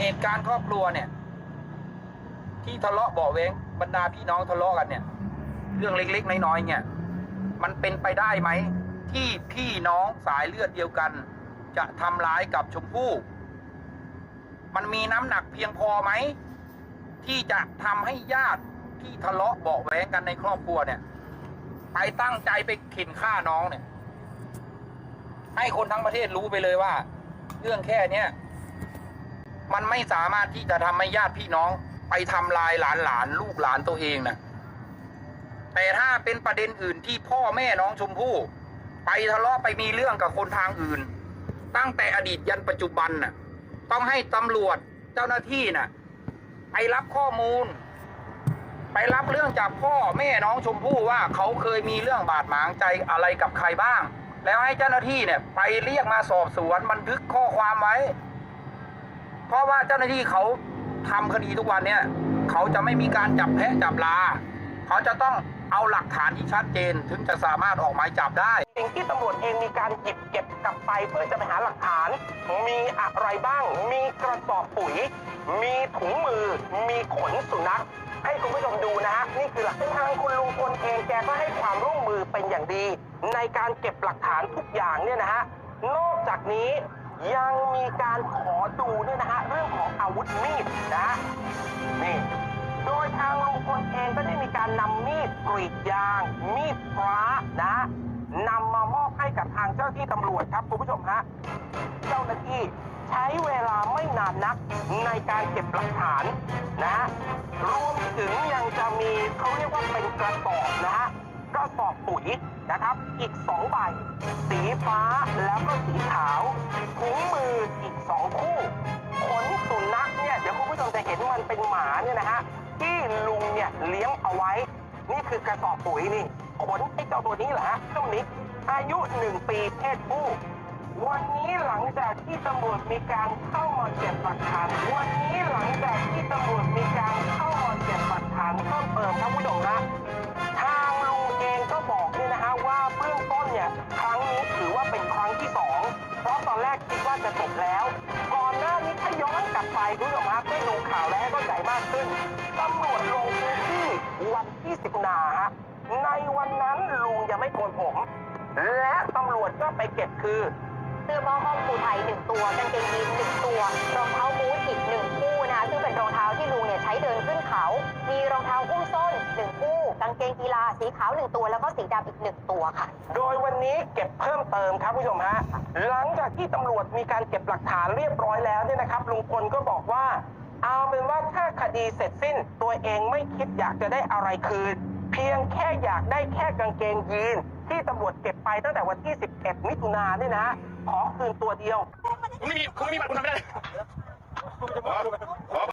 เหตุการณ์ครอบครัวเนี่ย ที่ทะเลาะเบาะแว้งบรรดาพี่น้องทะเลาะกันเนี่ย เรื่องเล็กๆน้อยๆเนี่ย มันเป็นไปได้ไหม ที่พี่น้องสายเลือดเดียวกัน จะทำร้ายกับชมพู่มันมีน้ำหนักเพียงพอไหม ที่จะทำให้ญาติที่ทะเลาะเบาะแว้งกันในครอบครัวเนี่ยไปตั้งใจไปเข็นฆ่าน้องเนี่ย ให้คนทั้งประเทศรู้ไปเลยว่า เรื่องแค่เนี้ย มันไม่สามารถที่จะทำให้ญาติพี่น้องไปทำลายหลานหลานลูกหลานตัวเองนะแต่ถ้าเป็นประเด็นอื่นที่พ่อแม่น้องชมพู่ไปทะเลาะไปมีเรื่องกับคนทางอื่น ตั้งแต่อดีตยันปัจจุบันน่ะ ต้องให้ตำรวจเจ้าหน้าที่น่ะไปรับข้อมูล ไปรับเรื่องจากพ่อแม่น้องชมพู่ว่าเขาเคยมีเรื่องบาดหมางใจอะไรกับใครบ้าง แล้วให้เจ้าหน้าที่เนี่ย ไปเรียกมาสอบสวนบันทึกข้อความไว้ เพราะว่าเจ้าหน้าที่เขาทำคดีทุกวันเนี่ยเขาจะไม่มีการจับแพะจับลา เขาจะต้องเอาหลักฐานที่ชัดเจนถึงจะสามารถออกหมายจับได้สิ่งที่ตำรวจเองมีการหยิบเก็บกลับไปเพื่อจะไปหาหลักฐาน มีอะไรบ้าง มีกระสอบปุ๋ย มีถุงมือ มีขนสุนัขให้คุณผู้ชมดูนะฮะนี่คือหลักทางคุณลุงพลเองแกก็ให้ความร่วมมือเป็นอย่างดี ในการเก็บหลักฐานทุกอย่างเนี่ยนะฮะนอกจากนี้ ยังมีการขอดูเนี่ยนะฮะเรื่องของอาวุธมีดนะนี่โดยทางลุงพลเองก็ได้มีการนำมีดกรีดยาง มีดพระนะนำมามอบให้กับทางเจ้าหน้าที่ตำรวจครับคุณผู้ชมฮะเจ้าหน้าที่ใช้เวลาไม่นานนักในการเก็บหลักฐานนะรวมถึงยังจะมีเขาเรียกว่าเป็นกระสอบนะฮะ ระสอบปุ๋ยนะครับ อีกสองใบ สีฟ้าแล้วก็สีขาวถุงมืออีกสองคู่ขนสุนัขเนี่ยเดี๋ยวคุณผู้ชมจะเห็นมันเป็นหมาเนี่ยนะฮะที่ลุงเนี่ยเลี้ยงเอาไว้ นี่คือกระสอบปุ๋ยนี่ขนไอ้เจ้าตัวนี้แหละฮะเจ้านิกอายุหนึ่งปีเพศผู้วันนี้หลังจากที่ตำรวจมีการเข้ามาเก็บหลักฐาน วันนี้หลังจากที่ตำรวจมีการเข้ามาเก็บหลักฐานเพิ่มเติมครับผู้ชมนะทา ว่าจะจบแล้ว ก่อนหน้านี้ถ้าย้อนกลับไปคุณผู้ชมฮะเพื่อดูข่าวและให้เข้าใจมากขึ้นตำรวจลงพื้นที่วันที่สิบนาฮะในวันนั้นลุงยังไม่โกนผม และตำรวจก็ไปเก็บคือเสื้อหม้อห้อมภูไทยหนึ่งตัวกางเกงยีนหนึ่งตัว รองเท้าบูทอีกหนึ่งคู่นะคะซึ่งเป็นรองเท้าที่ลุงเนี่ยใช้เดินขึ้นเขา มีรองเท้าอุ้มส้น กางเกงกีฬาสีขาวหนึ่งตัว แล้วก็สีดำอีกหนึ่งตัวค่ะ โดยวันนี้เก็บเพิ่มเติมครับผู้ชมฮะหลังจากที่ตำรวจมีการเก็บหลักฐานเรียบร้อยแล้วเนี่ยนะครับลุงพลก็บอกว่า เอาเป็นว่าถ้าคดีเสร็จสิ้น ตัวเองไม่คิดอยากจะได้อะไรคืน เพียงแค่อยากได้แค่กางเกงยีนที่ตำรวจเก็บไปตั้งแต่วันที่ 11 มิถุนายนเนี่ยนะ ขอคืนตัวเดียว ไม่มีคุณไม่มีบัตรคุณทำไม่ได้